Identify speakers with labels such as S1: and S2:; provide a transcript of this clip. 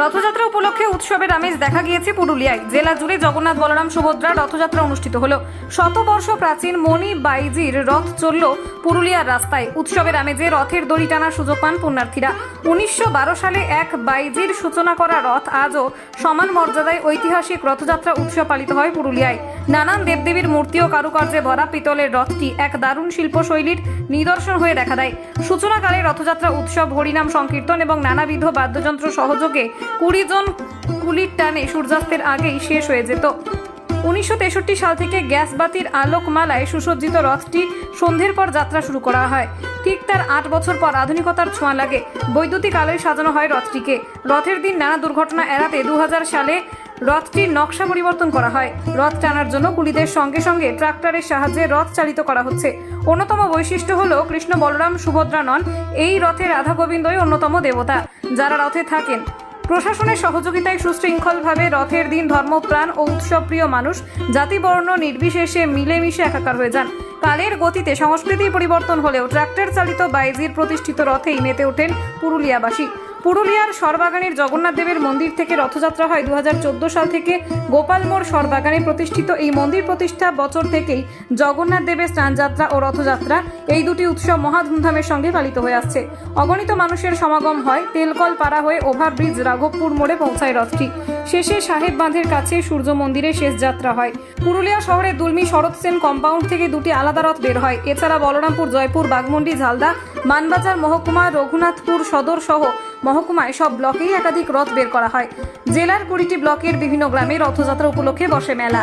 S1: রথযাত্রা উপলক্ষে উৎসবের আমেজ দেখা গিয়েছে পুরুলিয়ায়। জেলা জুড়ে জগন্নাথ, বলরাম, সুভদ্রা রথযাত্রা অনুষ্ঠিত হল। শতবর্ষ প্রাচীন মণি বাইজির রথ চলল পুরুলিয়ার রাস্তায়। উৎসবের আমেজে রথের দড়ি টানার সুযোগ পান পুণ্যার্থীরা। উনিশশো বারো সালে এক বাইজির সূচনা করা রথ আজও সমান মর্যাদায় ঐতিহাসিক রথযাত্রা উৎসব পালিত হয় পুরুলিয়ায়। নানান দেবদেবীর মূর্তি ও কারুকার্যে ভরা পিতলের রথটি এক দারুণ শিল্পশৈলীর নিদর্শন হয়ে দেখা দেয়। সূচনাকালে রথযাত্রা উৎসব, হরিনাম, সংকীর্তন এবং নানাবিধ বাদ্যযন্ত্র সহযোগে কুড়ি জন কুলির টানে সূর্যাস্তের আগেই শেষ হয়ে যেত। উনিশশো তেষট্টি সাল থেকে গ্যাস বাতির আলোকমালায় সুসজ্জিত রথটি সন্ধ্যের পর যাত্রা শুরু করা হয়। ঠিক তার আট বছর পর আধুনিকতার ছোঁয়া লাগে। বৈদ্যুতিক আলোয় সাজানো হয় রথটিকে। রথের দিন নানা দুর্ঘটনা এড়াতে দু হাজার সালে রথটির নকশা পরিবর্তন করা হয়। রথ টানার জন্য কুলিদের সঙ্গে সঙ্গে ট্রাক্টরের সাহায্যে রথ চালিত করা হচ্ছে। অন্যতম বৈশিষ্ট্য হল কৃষ্ণ বলরাম সুভদ্রা নন, এই রথে রাধা গোবিন্দই অন্যতম দেবতা, যারা রথে থাকেন। প্রশাসনের সহযোগিতায় সুশৃঙ্খলভাবে রথের দিন ধর্মপ্রাণ ও উৎসবপ্রিয় মানুষ, জাতিবর্ণ নির্বিশেষে মিলেমিশে একাকার হয়ে যান। কালের গতিতে সংস্কৃতি পরিবর্তন হলেও ট্র্যাক্টর চালিত বাইজির প্রতিষ্ঠিত রথেই মেতে ওঠেন পুরুলিয়াবাসী। পুরুলিয়ার সরবাগানের জগন্নাথ দেবের মন্দির থেকে রথযাত্রা হয় দু হাজার চোদ্দ সাল থেকে গোপালমোড় সরবাগানে প্রতিষ্ঠিত এই মন্দির প্রতিষ্ঠা বছর থেকেই জগন্নাথ দেবের স্নানযাত্রা ও রথযাত্রা এই দুটি উৎসব মহা ধুমধামের সঙ্গে পালিত হয়ে আসছে। অগণিত মানুষের সমাগম হয়, তেলকল পাড়া হয়ে ওভারব্রিজ রাঘবপুর মোড়ে পৌঁছায় রথটি। শেষে সাহেব বাঁধের কাছে সূর্য মন্দিরে শেষ যাত্রা হয়। পুরুলিয়া শহরে দুলমি শরৎ সেন কম্পাউন্ড থেকে দুটি আলাদা রথ বের হয়। এছাড়া বলরামপুর, জয়পুর বাগমন্ডি ঝালদা, মানবাজার, মহকুমা, রঘুনাথপুর সদর সহ মহকুমায় সব ব্লকেই একাধিক রথ বের করা হয়। জেলার কুড়িটি ব্লকের বিভিন্ন গ্রামে রথযাত্রা উপলক্ষে বসে মেলা।